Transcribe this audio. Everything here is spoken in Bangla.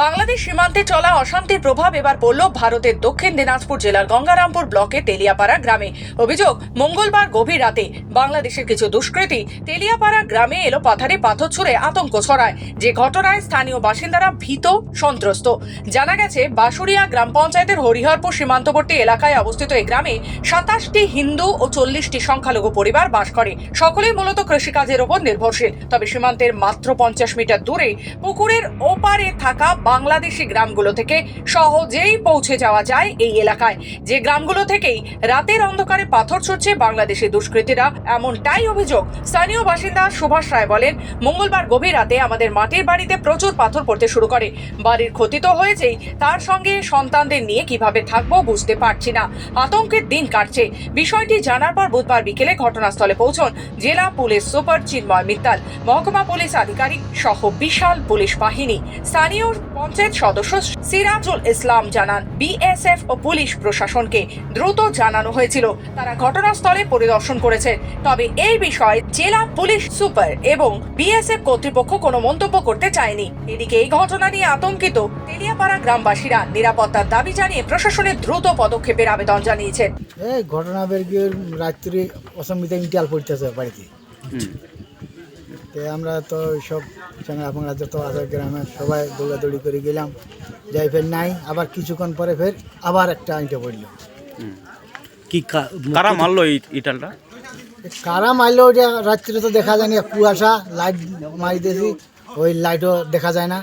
বাংলাদেশ সীমান্তে চলা অশান্তির প্রভাব এবার পড়ল ভারতের দক্ষিণ দিনাজপুর জেলার গঙ্গারামপুর ব্লকে তেলিয়াপাড়া গ্রামে। অভিযোগ, মঙ্গলবার গভীর রাতে বাংলাদেশের কিছু দুষ্কৃতী তেলিয়াপাড়া গ্রামে এলো পাথারে পাথর ছুড়ে আতঙ্ক ছড়ায়। যে ঘটনায় স্থানীয় বাসিন্দারা ভীত, সন্ত্রস্ত। জানা গেছে বাসুরিয়া গ্রাম পঞ্চায়েতের হরিহরপুর সীমান্তবর্তী এলাকায় অবস্থিত এই গ্রামে সাতাশটি হিন্দু ও চল্লিশটি সংখ্যালঘু পরিবার বাস করে। সকলেই মূলত কৃষিকাজের ওপর নির্ভরশীল। তবে সীমান্তের মাত্র পঞ্চাশ মিটার দূরে পুকুরের ওপারে থাকা বাংলাদেশি গ্রামগুলো থেকে সহজেই পৌঁছে যাওয়া যায় এই এলাকায়। যে গ্রামগুলো থেকেই রাতের অন্ধকারে পাথর ছুটছে বাংলাদেশি দুষ্কৃতীরা, এমনটাই অভিযোগ স্থানীয় বাসিন্দা সুভাষ রায় বলেন, মঙ্গলবার গভীর রাতে আমাদের মাটির বাড়িতে প্রচুর পাথর পড়তে শুরু করে। বাড়ির ক্ষতি তো হয়েছেই, তার সঙ্গে সন্তানদের নিয়ে কীভাবে থাকব বুঝতে পারছি না। আতঙ্কের দিন কাটছে। বিষয়টি জানার পর বুধবার বিকেলে ঘটনাস্থলে পৌঁছন জেলা পুলিশ সুপার চিন্ময় মিত্তাল। মহকুমা পুলিশ আধিকারিক সহ বিশাল পুলিশ বাহিনী। স্থানীয় পঞ্চায়েত সদস্য সিরাজুল ইসলাম জানান বিএসএফ ও পুলিশ প্রশাসনকে দ্রুত জানানো হয়েছিল। তারা ঘটনাস্থলে পরিদর্শন করেছে। তবে এই বিষয়ে জেলা পুলিশ সুপার এবং বিএসএফ কর্তৃপক্ষ কোনো মন্তব্য করতে চায়নি। এদিকে এই ঘটনা নিয়ে আতঙ্কিত তেলিয়াপাড়া গ্রামবাসীরা নিরাপত্তার দাবি জানিয়ে প্রশাসনের দ্রুত পদক্ষেপের আবেদন জানিয়েছেন। এই ঘটনা বের গিয়ে রাত্রি অসম্বিতে ইন্টিয়াল পড়তেছে বাড়িতে। আমরা তো সব রাজ্য যত আছে গ্রামে সবাই দৌড়াদৌড়ি করে গেলাম। যাই ফের নাই আবার কিছুক্ষণ পরে ফের আবার একটা আইনটা পড়ল। কি কারা মারলো এই ইটালটা কারা মারলো ওটা রাত্রে তো দেখা যায় না কুয়াশা লাইট মারি দিয়েছি ওই লাইটও দেখা যায় না।